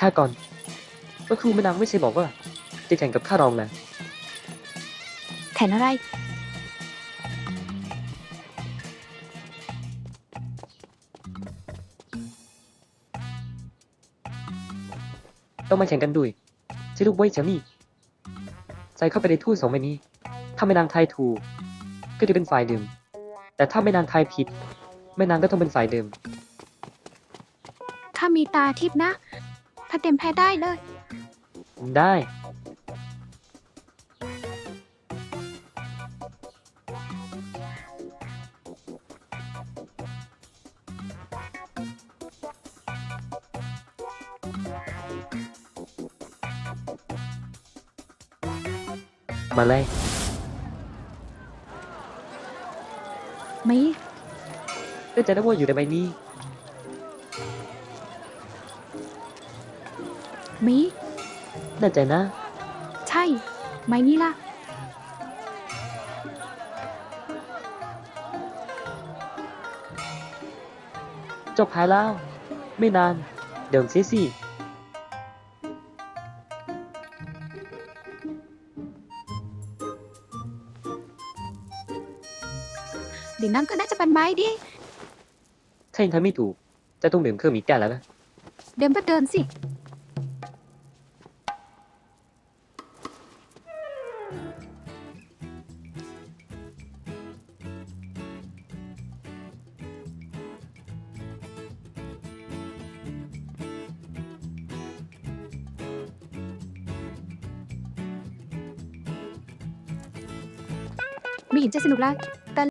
ชาก่อนก็ครูแม่นางไม่ใช่บอกว่า จะแข่งกับข้ารองนะแขนอะไร ต้องมาแข่งกันด้วยใช้ลูกไว้จะนี่ใส่เข้าไปในถ้วยสองใบนี้ ถ้าแม่นางทายถูก ก็จะเป็นฝ่ายดื่มแต่ถ้าแม่นางทายผิด แม่นางก็ต้องเป็นฝ่ายดื่มถ้ามีตาทิพย์นะ ถ้าเต็มแพ้ได้เลย ได้ มาเลยมีเนื่องจากได้ว่าอยู่ในใบนี้ มีแน่ใจนะ ใช่ ไม้นี้ล่ะ จบหายแล้ว ไม่นาน เดี๋ยวเสียสิเดี๋ยวนั้นก็น่าจะเป็นไม้ดิ ถ้ายังทำไม่ถูก จะต้องดื่มเครื่องมีแก้วแล้วนะ เดินก็เดินสิ ไม่เห็นจะสนุกเลย